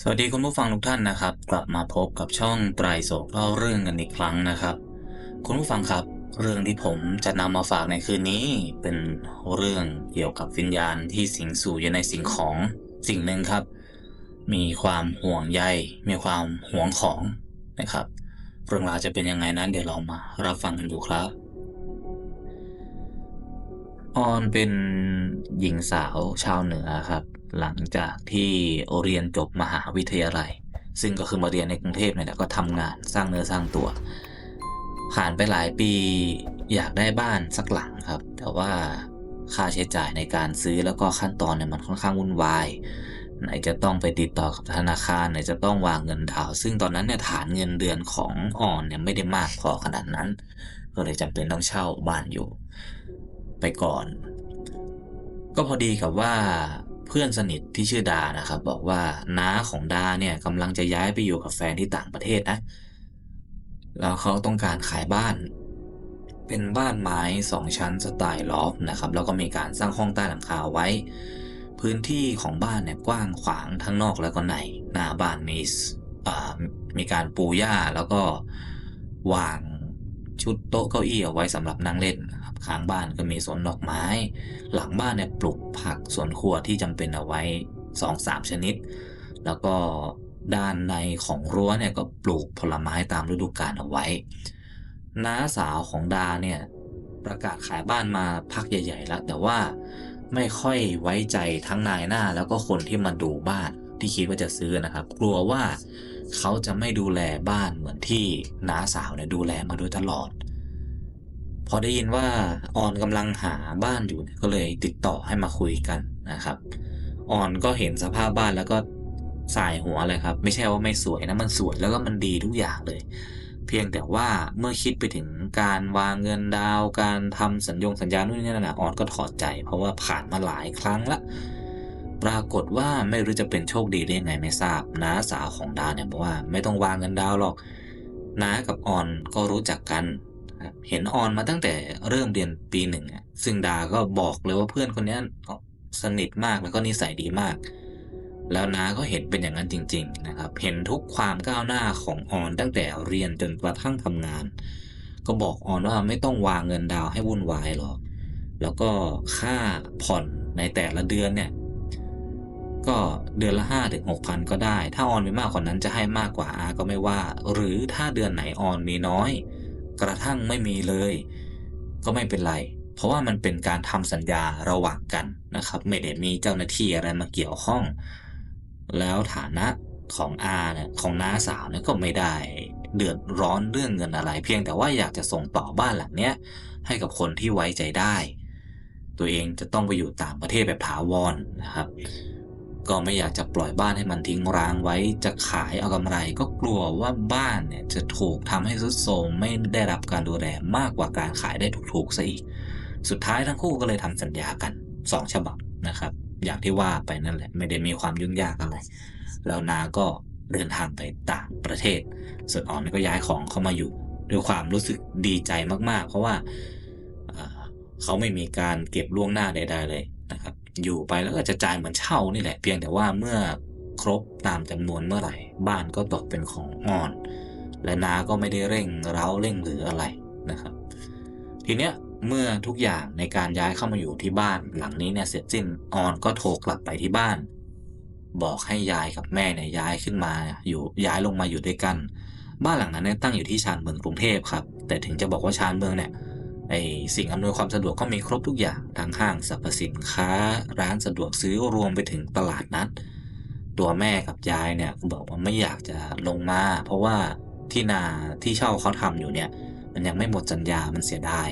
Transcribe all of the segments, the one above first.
สวัสดีคุณผู้ฟังทุกท่านนะครับ กลับมาพบกับช่องไตรโศกเล่าเรื่องกันอีกครั้งนะครับ คุณผู้ฟังครับ เรื่องที่ผมจะนำมาฝากในคืนนี้ เป็นเรื่องเกี่ยวกับวิญญาณที่สิงสู่อยู่ในสิ่งของสิ่งหนึ่งครับ มีความห่วงใยมีความห่วงของนะครับ เรื่องราวจะเป็นยังไงนั้นเดี๋ยวเรามารับฟังกันดูครับออนเป็นหญิงสาวชาวเหนือครับ หลังจากที่เรียนจบมหาวิทยาลัย ซึ่งก็คือมาเรียนในกรุงเทพเนี่ยแหละก็ทำงานสร้างเนื้อสร้างตัว ผ่านไปหลายปีอยากได้บ้านสักหลังครับ แต่ว่าค่าใช้จ่ายในการซื้อแล้วก็ขั้นตอนเนี่ยมันค่อนข้างวุ่นวายไหนจะต้องไปติดต่อกับธนาคารไหนจะต้องวางเงินดาวซึ่งตอนนั้นเนี่ยฐานเงินเดือนของออนเนี่ยไม่ได้มากพอขนาดนั้น ก็เลยจำเป็นต้องเช่าบ้านอยู่ ไปก่อน ก็พอดีกับว่า เพื่อนสนิทที่ชื่อดานะครับ บอกว่าน้าของดาเนี่ยกำลังจะย้ายไปอยู่กับแฟนที่ต่างประเทศนะ แล้วเขาต้องการขายบ้าน เป็นบ้านไม้สองชั้นสไตล์ลอฟ์นะครับ แล้วก็มีการสร้างห้องใต้หลังคาไว้ พื้นที่ของบ้านเนี่ยกว้างขวางทั้งนอกแล้วก็ในหน้าบ้านมีมีการปูหญ้าแล้วก็วางชุดโต๊ะเก้าอี้เอาไว้สำหรับนั่งเล่น ข้างบ้านก็มีสวนดอกไม้ หลังบ้านเนี่ยปลูกผักสวนครัวที่จำเป็นเอาไว้สองสามชนิด แล้วก็ด้านในของรั้วเนี่ยก็ปลูกผลไม้ตามฤดูกาลเอาไว้ น้าสาวของดาเนี่ยประกาศขายบ้านมาพักใหญ่ ๆ แล้ว แต่ว่าไม่ค่อยไว้ใจทั้งนายหน้าแล้วก็คนที่มาดูบ้านที่คิดว่าจะซื้อนะครับ กลัวว่าเขาจะไม่ดูแลบ้านเหมือนที่น้าสาวเนี่ยดูแลมาโดยตลอด พอได้ยินว่าออนกำลังหาบ้านอยู่ก็เลยติดต่อให้มาคุยกันนะครับออนก็เห็นสภาพบ้านแล้วก็สายหัวเลยครับ ไม่ใช่ว่าไม่สวยนะมันสวยแล้วก็มันดีทุกอย่างเลย เพียงแต่ว่าเมื่อคิดไปถึงการวางเงินดาว การทำสัญญงสัญญานู่นนี่นั่นนะออนก็ถอดใจ เพราะว่าผ่านมาหลายครั้งละ ปรากฏว่าไม่รู้จะเป็นโชคดีได้ยังไงไม่ทราบน้าสาวของดาวเนี่ยบอกว่าไม่ต้องวางเงินดาวหรอกน้ากับออนก็รู้จักกัน เห็นออนมาตั้งแต่เริ่มเรียนปีหนึ่งอะซึ่งดาก็บอกเลยว่าเพื่อนคนนี้สนิทมากแล้วก็นิสัยดีมาก แล้วนาก็เห็นเป็นอย่างนั้นจริง ๆ นะครับ เห็นทุกความก้าวหน้าของออนตั้งแต่เรียนจนกระทั่งทำงาน ก็บอกออนว่าไม่ต้องวางเงินดาวให้วุ่นวายหรอก แล้วก็ค่าผ่อนในแต่ละเดือนเนี่ยก็เดือนละห้าถึงหกพันก็ได้ ถ้าออนมีมากกว่านั้นจะให้มากกว่าอาก็ไม่ว่า หรือถ้าเดือนไหนออนมีน้อย กระทั่งไม่มีเลย ก็ไม่เป็นไร เพราะว่ามันเป็นการทำสัญญาระหว่างกันนะครับ ไม่ได้มีเจ้าหน้าที่อะไรมาเกี่ยวข้อง แล้วฐานะของอาเนี่ยของน้าสาวเนี่ยก็ไม่ได้เดือดร้อนเรื่องเงินอะไร เพียงแต่ว่าอยากจะส่งต่อบ้านหลังเนี้ยให้กับคนที่ไว้ใจได้ ตัวเองจะต้องไปอยู่ต่างประเทศแบบถาวรนะครับ ก็ไม่อยากจะปล่อยบ้านให้มันทิ้งร้างไว้ จะขายเอากำไร ก็กลัวว่าบ้านเนี่ยจะถูกทำให้ทรุดโทรมไม่ได้รับการดูแลมากกว่าการขายได้ถูกๆซะอีก สุดท้ายทั้งคู่ก็เลยทำสัญญากันสองฉบับนะครับ อย่างที่ว่าไปนั่นแหละ ไม่ได้มีความยุ่งยากอะไร แล้วนาก็เดินทางไปต่างประเทศ ส่วนออนก็ย้ายของเข้ามาอยู่ด้วยความรู้สึกดีใจมากๆ เพราะว่าเขาไม่มีการเก็บล่วงหน้าใดๆเลยนะครับ อยู่ไปแล้วก็จะจ่ายเหมือนเช่านี่แหละ เพียงแต่ว่าเมื่อครบตามจำนวนเมื่อไหร่ บ้านก็ตกเป็นของอ่อน และนาก็ไม่ได้เร่งเร้าเร่งหรืออะไรนะครับ ทีเนี้ยเมื่อทุกอย่างในการย้ายเข้ามาอยู่ที่บ้านหลังนี้เนี่ยเสร็จสิ้นออนก็โทรกลับไปที่บ้าน บอกให้ยายกับแม่เนี่ยย้ายขึ้นมาอยู่ย้ายลงมาอยู่ด้วยกัน บ้านหลังนั้นเนี่ยตั้งอยู่ที่ชานเมืองกรุงเทพครับ แต่ถึงจะบอกว่าชานเมืองเนี่ย ไอสิ่งอำนวยความสะดวกก็มีครบทุกอย่างทั้งห้างสรรพสินค้า ร้านสะดวกซื้อรวมไปถึงตลาดนัด ตัวแม่กับยายเนี่ยบอกว่าไม่อยากจะลงมา เพราะว่าที่นาที่เช่าเขาทำอยู่เนี่ย มันยังไม่หมดสัญญามันเสียดาย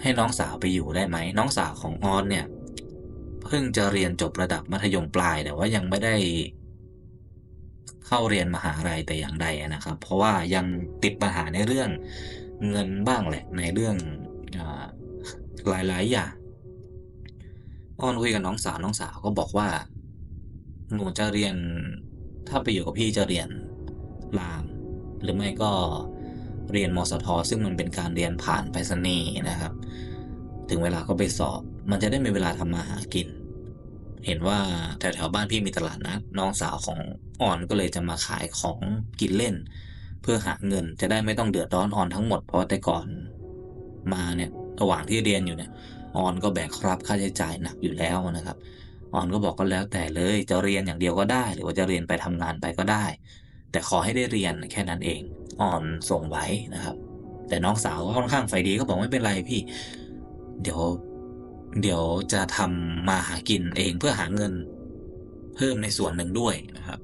ให้น้องสาวไปอยู่ได้ไหม น้องสาวของออนเนี่ยเพิ่งจะเรียนจบระดับมัธยมปลายแต่ว่ายังไม่ได้ เข้าเรียนมหาลัยแต่อย่างใดนะครับ เพราะว่ายังติดปัญหาในเรื่อง เงินบ้างแหละ ในเรื่องอาหลายๆอย่างออนคุยกับน้องสาวน้องสาวก็บอกว่า หนูจะเรียนถ้าไปอยู่กับพี่จะเรียนราม หรือไม่ก็เรียนมสท ซึ่งมันเป็นการเรียนผ่านไปรษณีย์นะครับ ถึงเวลาก็ไปสอบ มันจะได้มีเวลาทำมาหากิน เห็นว่าแถวๆบ้านพี่มีตลาดนัดน้องสาวของอ่อนก็เลยจะมาขายของกินเล่น เพื่อหาเงินจะได้ไม่ต้องเดือดร้อนออนทั้งหมดเพราะแต่ก่อน มาเนี่ยระหว่างที่เรียนอยู่เนี่ยออนก็แบกรับค่าใช้จ่ายหนักอยู่แล้วนะครับออนก็บอกก็แล้วแต่เลยจะเรียนอย่างเดียวก็ได้ หรือว่าจะเรียนไปทำงานไปก็ได้ แต่ขอให้ได้เรียนแค่นั้นเองออนส่งไว้นะครับ แต่น้องสาวก็ค่อนข้างไฟดีก็บอกไม่เป็นไรพี่ เดี๋ยวเดี๋ยวจะทำมาหากินเองเพื่อหาเงิน เพิ่มในส่วนหนึ่งด้วยนะครับ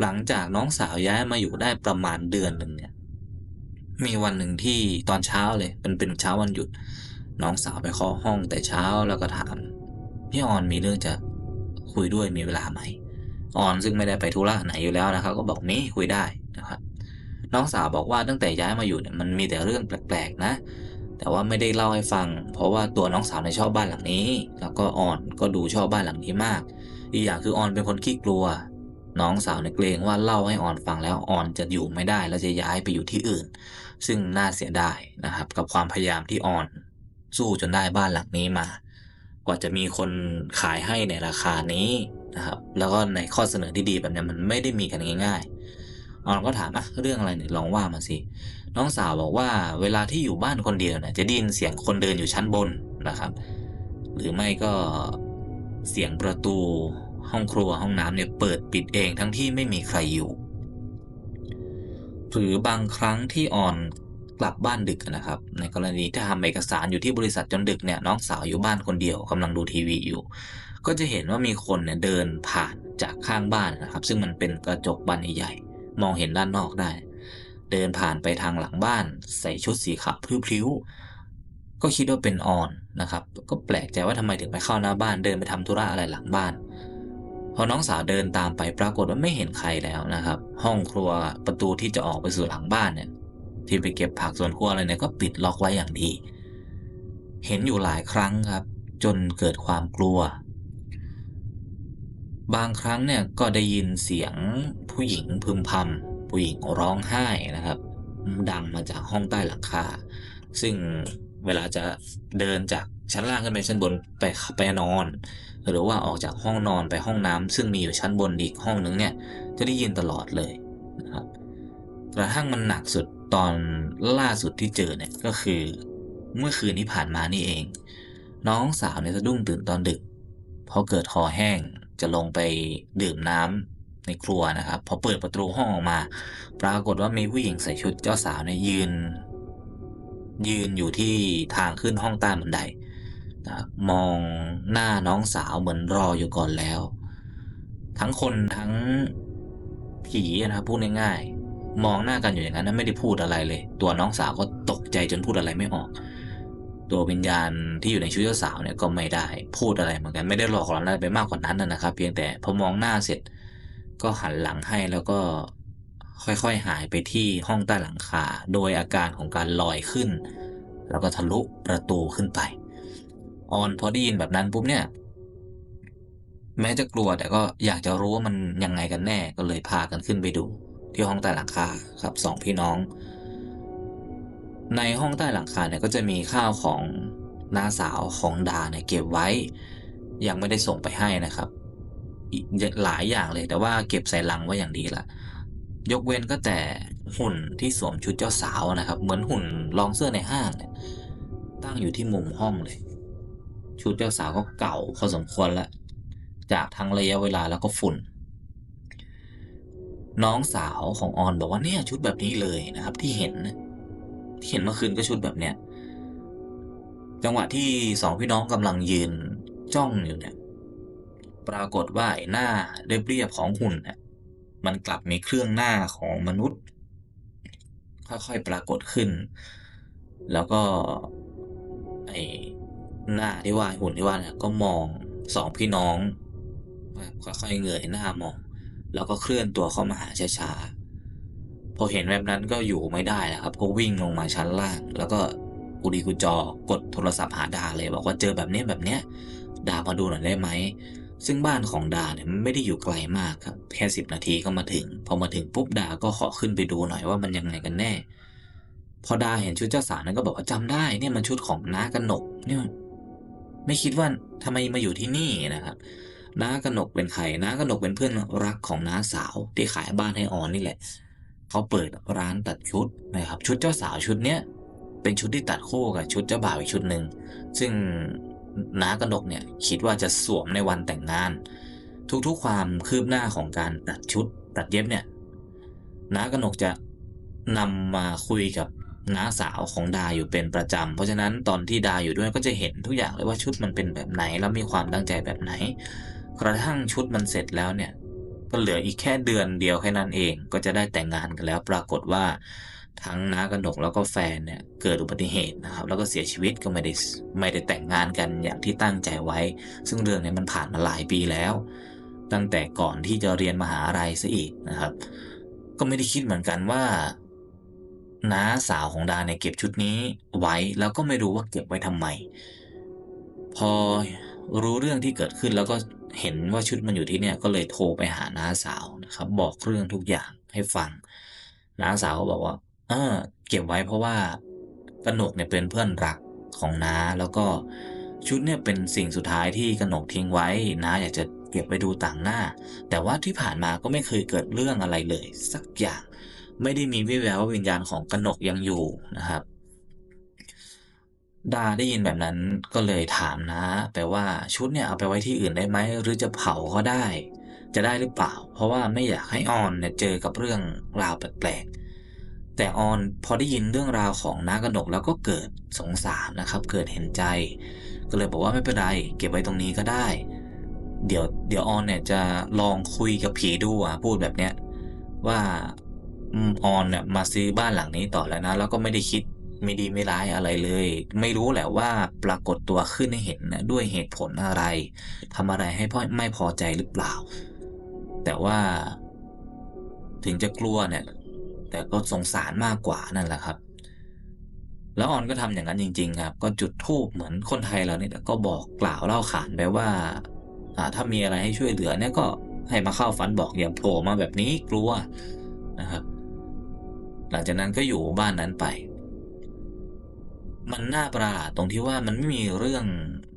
หลังจากน้องสาวย้ายมาอยู่ได้ประมาณเดือนหนึ่งเนี่ย มีวันหนึ่งที่ตอนเช้าเลยเป็นเป็นเช้าวันหยุด น้องสาวไปเคาะห้องแต่เช้าแล้วก็ถามพี่ออนมีเรื่องจะคุยด้วยมีเวลาไหมออนซึ่งไม่ได้ไปธุระไหนอยู่แล้วนะครับ ก็บอกมีคุยได้นะครับ น้องสาวบอกว่าตั้งแต่ย้ายมาอยู่เนี่ยมันมีแต่เรื่องแปลกๆนะ แต่ว่าไม่ได้เล่าให้ฟัง เพราะว่าตัวน้องสาวในชอบบ้านหลังนี้ แล้วก็ออนก็ดูชอบบ้านหลังนี้มาก อีกอย่างคือออนเป็นคนขี้กลัว น้องสาวในเกรงว่าเล่าให้ออนฟังแล้วออนจะอยู่ไม่ได้แล้วจะย้ายไปอยู่ที่อื่น ซึ่งน่าเสียดายนะครับ กับความพยายามที่ออนสู้จนได้บ้านหลังนี้มา กว่าจะมีคนขายให้ในราคานี้นะครับ แล้วก็ในข้อเสนอที่ดีแบบนี้มันไม่ได้มีกันง่าย ๆ ออนก็ถามอะเรื่องอะไรเนี่ยลองว่ามาสิน้องสาวบอกว่าเวลาที่อยู่บ้านคนเดียวเนี่ยจะได้ยินเสียงคนเดินอยู่ชั้นบนนะครับ หรือไม่ก็เสียงประตู ห้องครัวห้องน้ำเนี่ยเปิดปิดเองทั้งที่ไม่มีใครอยู่ หรือบางครั้งที่อ่อนกลับบ้านดึกนะครับ ในกรณีที่ทำเอกสารอยู่ที่บริษัทจนดึกเนี่ยน้องสาวอยู่บ้านคนเดียวกำลังดูทีวีอยู่ ก็จะเห็นว่ามีคนเนี่ยเดินผ่านจากข้างบ้านนะครับ ซึ่งมันเป็นกระจกบานใหญ่มองเห็นด้านนอกได้ เดินผ่านไปทางหลังบ้าน ใส่ชุดสีขาวพลิ้วก็คิดว่าเป็นออนนะครับ ก็แปลกใจว่าทำไมถึงไปเข้าหน้าบ้านเดินไปทำธุระอะไรหลังบ้าน พอน้องสาวเดินตามไปปรากฏว่าไม่เห็นใครแล้วนะครับ ห้องครัวประตูที่จะออกไปสู่หลังบ้านเนี่ย ที่ไปเก็บผักสวนครัวอะไรเนี่ยก็ปิดล็อกไว้อย่างดี เห็นอยู่หลายครั้งครับ จนเกิดความกลัว บางครั้งเนี่ยก็ได้ยินเสียงผู้หญิงพึมพำผู้หญิงร้องไห้นะครับดังมาจากห้องใต้หลังคา ซึ่งเวลาจะเดินจากชั้นล่างขึ้นไปชั้นบนไปไปนอน หรือว่าออกจากห้องนอนไปห้องน้ำซึ่งมีอยู่ชั้นบนอีกห้องนึงเนี่ยจะได้ยินตลอดเลยนะครับกระทั่งมันหนักสุดตอนล่าสุดที่เจอเนี่ยก็คือเมื่อคืนที่ผ่านมานี่เอง น้องสาวเนี่ยสะดุ้งตื่นตอนดึกพราะเกิดคอแห้งจะลงไปดื่มน้ำในครัวนะครับ พอเปิดประตูห้องออกมา ปรากฏว่ามีผู้หญิงใส่ชุดเจ้าสาวเนี่ยยืน ยืนอยู่ที่ทางขึ้นห้องใต้บันได นะมองหน้าน้องสาวเหมือนรออยู่ก่อนแล้ว ทั้งคนทั้งผีนะครับพูดง่ายๆ มองหน้ากันอยู่อย่างนั้นไม่ได้พูดอะไรเลย ตัวน้องสาวก็ตกใจจนพูดอะไรไม่ออก ตัววิญญาณที่อยู่ในชุดเจ้าสาวเนี่ยก็ไม่ได้พูดอะไรเหมือนกันไม่ได้หลอกหลอนอะไรไปมากกว่านั้นนะนะครับ เพียงแต่พอมองหน้าเสร็จ ก็หันหลังให้แล้วก็ค่อยๆ หายไปที่ห้องใต้หลังคา โดยอาการของการลอยขึ้น แล้วก็ทะลุประตูขึ้นไป ออนพอได้ยินแบบนั้นปุ๊บเนี่ย แม้จะกลัวแต่ก็อยากจะรู้ว่ามันยังไงกันแน่ก็เลยพากันขึ้นไปดู ที่ห้องใต้หลังคาครับสองพี่น้อง ในห้องใต้หลังคาเนี่ยก็จะมีข้าวของน้าสาวของดาเนี่ยเก็บไว้ ยังไม่ได้ส่งไปให้นะครับอีกหลายอย่างเลยแต่ว่าเก็บใส่ลังไว้อย่างดีละยกเว้นก็แต่หุ่นที่สวมชุดเจ้าสาวนะครับ เหมือนหุ่นลองเสื้อในห้างเนี่ยตั้งอยู่ที่มุมห้องเลย ชุดเจ้าสาวก็เก่าพอสมควรแล้ว จากทั้งระยะเวลาแล้วก็ฝุ่น น้องสาวของออนบอกว่าเนี่ยชุดแบบนี้เลยนะครับ ที่เห็น ที่เห็นเมื่อคืนก็ชุดแบบเนี้ยจังหวะที่สองพี่น้องกำลังยืนจ้องอยู่เนี่ย ปรากฏว่าไอ้หน้าเรียบๆของหุ่นเนี่ยมันกลับมีเครื่องหน้าของมนุษย์ ค่อยๆปรากฏขึ้น แล้วก็ไอ หน้าที่ว่าหุ่นที่ว่าเนี่ยก็มองสองพี่น้องค่อยๆเงยหน้ามอง แล้วก็เคลื่อนตัวเข้ามาหาช้าๆพอเห็นแบบนั้นก็อยู่ไม่ได้แล้วครับ ก็วิ่งลงมาชั้นล่าง แล้วก็กุดีกุจอกดโทรศัพท์หาดาเลย บอกว่าเจอแบบนี้แบบเนี้ยดามาดูหน่อยได้ไหมซึ่งบ้านของดาเนี่ยไม่ได้อยู่ไกลมากครับแค่สิบนาทีก็มาถึง พอมาถึงปุ๊บดาก็ขอขึ้นไปดูหน่อยว่ามันยังไงกันแน่ พอดาเห็นชุดเจ้าสาวนั้นก็บอกว่าจำได้เนี่ยมันชุดของน้ากนกเนี่ย ไม่คิดว่าทำไมมาอยู่ที่นี่นะครับน้ากนกเป็นใครน้ากนกเป็นเพื่อนรักของน้าสาวที่ขายบ้านให้ออนนี่แหละ เขาเปิดร้านตัดชุดนะครับ ชุดเจ้าสาวชุดเนี้ยเป็นชุดที่ตัดคู่กับชุดเจ้าบ่าวอีกชุดหนึ่งซึ่งน้ากนกเนี่ยคิดว่าจะสวมในวันแต่งงาน ทุกๆความคืบหน้าของการตัดชุดตัดเย็บเนี่ยน้ากนกจะนำมาคุยกับ น้าสาวของดาอยู่เป็นประจำ เพราะฉะนั้นตอนที่ดาอยู่ด้วยก็จะเห็นทุกอย่างเลยว่าชุดมันเป็นแบบไหน แล้วมีความตั้งใจแบบไหน กระทั่งชุดมันเสร็จแล้วเนี่ยก็เหลืออีกแค่เดือนเดียวแค่นั้นเอง ก็จะได้แต่งงานกันแล้ว ปรากฏว่าทั้งน้ากระหนกแล้วก็แฟนเนี่ยเกิดอุบัติเหตุนะครับ แล้วก็เสียชีวิตก็ไม่ได้ไม่ได้แต่งงานกันอย่างที่ตั้งใจไว้ ซึ่งเรื่องเนี้มันผ่านมาหลายปีแล้ว ตั้งแต่ก่อนที่จะเรียนมหาลัยซะอีกนะครับ ก็ไม่ได้คิดเหมือนกันว่า น้าสาวของดาเนี่ยเก็บชุดนี้ไว้แล้วก็ไม่รู้ว่าเก็บไว้ทำไม พอรู้เรื่องที่เกิดขึ้นแล้วก็เห็นว่าชุดมันอยู่ที่เนี่ยก็เลยโทรไปหาน้าสาวนะครับ บอกเรื่องทุกอย่างให้ฟังน้าสาวก็บอกว่า เออ เก็บไว้เพราะว่ากนกเนี่ยเป็นเพื่อนรักของน้าแล้วก็ชุดเนี่ยเป็นสิ่งสุดท้ายที่กนกทิ้งไว้น้าอยากจะเก็บไปดูต่างหน้า แต่ว่าที่ผ่านมาก็ไม่เคยเกิดเรื่องอะไรเลย สักอย่าง ไม่ได้มีวิแววว่าวิญญาณของกนกยังอยู่นะครับ ดาได้ยินแบบนั้นก็เลยถามนะแปลว่าชุดเนี่ยเอาไปไว้ที่อื่นได้ไหมหรือจะเผาก็ได้ จะได้หรือเปล่า เพราะว่าไม่อยากให้ออนเนี่ยเจอกับเรื่องราวแปลกๆ แต่ออนพอได้ยินเรื่องราวของน้ากนกแล้วก็เกิดสงสารนะครับ เกิดเห็นใจ ก็เลยบอกว่าไม่เป็นไร เก็บไว้ตรงนี้ก็ได้ เดี๋ยวเดี๋ยวออนเนี่ยจะลองคุยกับผีดูอะพูดแบบเนี้ยว่า ออนเนี่ยมาซื้อบ้านหลังนี้ต่อแล้วนะ แล้วก็ไม่ได้คิดไม่ดีไม่ร้ายอะไรเลย ไม่รู้แหละว่าปรากฏตัวขึ้นให้เห็นนะด้วยเหตุผลอะไรทำอะไรให้พ่อไม่พอใจหรือเปล่า แต่ว่าถึงจะกลัวเนี่ย แต่ก็สงสารมากกว่านั่นแหละครับ แล้วออนก็ทำอย่างนั้นจริง ๆ ครับ ก็จุดธูปเหมือนคนไทยเราเนี่ยก็บอกกล่าวเล่าขานไปว่าอ่า ถ้ามีอะไรให้ช่วยเหลือเนี่ยก็ให้มาเข้าฝันบอกอย่าโผล่มาแบบนี้กลัวนะครับ หลังจากนั้นก็อยู่บ้านนั้นไป มันน่าประหลาดตรงที่ว่ามันไม่มีเรื่อง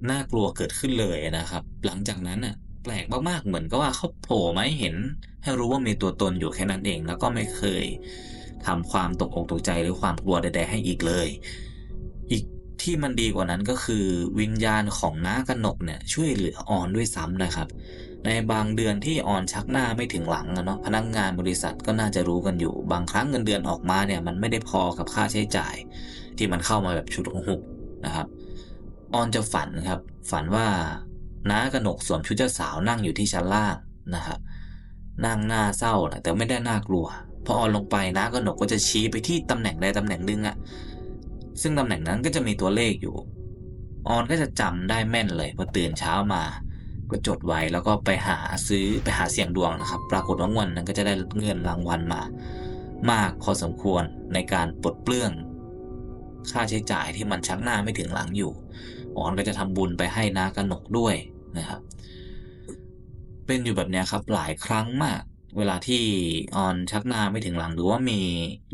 น่ากลัวเกิดขึ้นเลยนะครับ หลังจากนั้นน่ะแปลกมากๆเหมือนกับว่าเขาโผล่มาให้เห็น ให้รู้ว่ามีตัวตนอยู่แค่นั้นเอง แล้วก็ไม่เคยทำความตกอกตกใจหรือความกลัวใด ๆ ให้อีกเลย อีกที่มันดีกว่านั้นก็คือวิญญาณของน้ากนกเนี่ยช่วยเหลือออนด้วยซ้ำนะครับ ในบางเดือนที่อ่อนชักหน้าไม่ถึงหลังอะเนาะพนักงานบริษัทก็น่าจะรู้กันอยู่ บางครั้งเงินเดือนออกมาเนี่ยมันไม่ได้พอกับค่าใช้จ่าย ที่มันเข้ามาแบบชุดหุกนะครับออนจะฝันครับ ฝันว่าน้ากหนกสวมชุดเจ้าสาวนั่งอยู่ที่ชั้นล่างนะครับนั่งหน้าเศร้านะแต่ไม่ได้น่ากลัวพอออนลงไปน้ากหนกก็จะชี้ไปที่ตำแหน่งใดตำแหน่งหนึ่งอะซึ่งตำแหน่งนั้นก็จะมีตัวเลขอยู่ ออนก็จะจำได้แม่นเลยพอตื่นเช้ามา ก็จดไว้แล้วก็ไปหาซื้อไปหาเสี่ยงดวงนะครับ ปรากฏว่างวันนั้นก็จะได้เงินรางวัลมา มากพอสมควรในการปลดเปลื้องค่าใช้จ่ายที่มันชักหน้าไม่ถึงหลังอยู่ออนก็จะทำบุญไปให้นากระหนกด้วยนะครับ เป็นอยู่แบบนี้ครับหลายครั้งมาก เวลาที่ออนชักหน้าไม่ถึงหลัง หรือว่ามี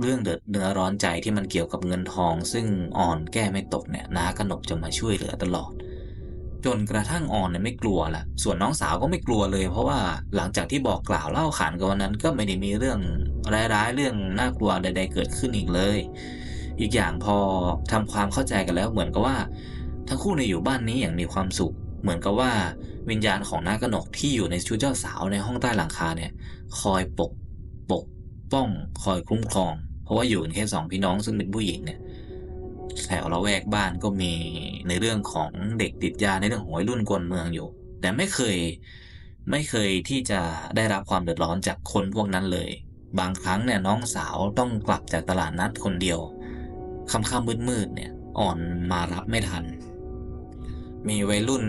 เรื่องเดือดเนื้อร้อนใจที่มันเกี่ยวกับเงินทอง ซึ่งออนแก้ไม่ตกเนี่ยนากระหนกจะมาช่วยเหลือตลอด จนกระทั่งออนเนี่ยไม่กลัวละส่วนน้องสาวก็ไม่กลัวเลย เพราะว่าหลังจากที่บอกกล่าวเล่าขานกันวันนั้นก็ไม่ได้มีเรื่องร้ายๆเรื่องน่ากลัวใด ๆ เกิดขึ้นอีกเลย อีกอย่างพอทำความเข้าใจกันแล้วเหมือนกับว่า ทั้งคู่เนี่ยอยู่บ้านนี้อย่างมีความสุข เหมือนกับว่าวิญญาณของนากนกที่อยู่ในชุดเจ้าสาวในห้องใต้หลังคาเนี่ย คอยปกปกป้อง คอยคุ้มครอง เพราะว่าอยู่แค่สองพี่น้องซึ่งเป็นผู้หญิงเนี่ย แถวละแวกบ้านก็มีในเรื่องของเด็กติดยาในเรื่องของวัยรุ่นกวนเมืองอยู่ แต่ไม่เคยไม่เคยที่จะได้รับความเดือดร้อนจากคนพวกนั้นเลย บางครั้งเนี่ยน้องสาวต้องกลับจากตลาดนัดคนเดียวค่ำๆมืดๆเนี่ยอ่อนมารับไม่ทัน มีวัยรุ่น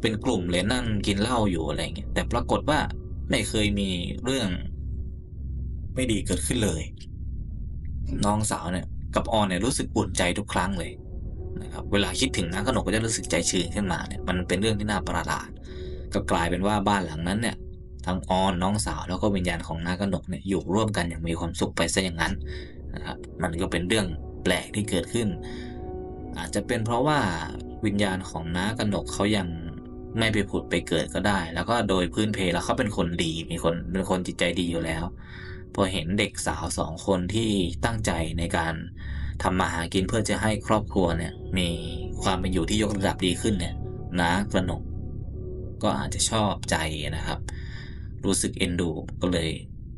เป็นกลุ่มเลยนั่งกินเหล้าอยู่อะไรเงี้ยแต่ปรากฏว่าไม่เคยมีเรื่อง ไม่ดีเกิดขึ้นเลย น้องสาวเนี่ย กับออนเนี่ยรู้สึกอุ่นใจทุกครั้งเลยนะครับเวลาคิดถึงนะขนกก็จะรู้สึกใจชื้นขึ้นมาเนี่ยมันเป็นเรื่องที่น่าประหลาด ก็กลายเป็นว่าบ้านหลังนั้นเนี่ยทั้งออนน้องสาวแล้วก็วิญญาณของนากนกเนี่ยอยู่ร่วมกันอย่างมีความสุขไปซะอย่างนั้นนะครับมันก็เป็นเรื่องแปลกที่เกิดขึ้น อาจจะเป็นเพราะว่าวิญญาณของน้ากนกเขายังไม่ไปผุดไปเกิดก็ได้ แล้วก็โดยพื้นเพแล้วเขาเป็นคนดีมีคนเป็นคนจิตใจดีอยู่แล้ว พอเห็นเด็กสาวสองคนที่ตั้งใจในการทำมาหากินเพื่อจะให้ครอบครัวเนี่ยมีความเป็นอยู่ที่ยกระดับดีขึ้นเนี่ยน้ากระหนก ก็อาจจะชอบใจนะครับ รู้สึกเอ็นดูก็เลย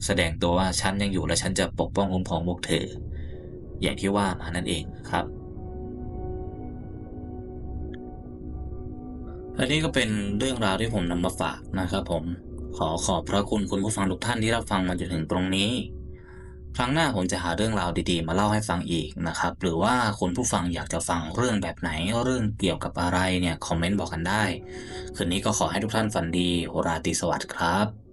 แสดงตัวว่าฉันยังอยู่และฉันจะปกป้องคุ้มครองพวกเธอ อย่างที่ว่ามานั่นเองครับและนี่ก็เป็นเรื่องราวที่ผมนำมาฝากนะครับผม ขอขอบพระคุณคุณผู้ฟังทุกท่านที่รับฟังมาจนถึงตรงนี้ ครั้งหน้าผมจะหาเรื่องราวดีๆ มาเล่าให้ฟังอีกนะครับ หรือว่าคุณผู้ฟังอยากจะฟังเรื่องแบบไหนเรื่องเกี่ยวกับอะไรเนี่ยคอมเมนต์บอกกันได้ คืนนี้ก็ขอให้ทุกท่านฝันดีราตรีสวัสดิ์ครับ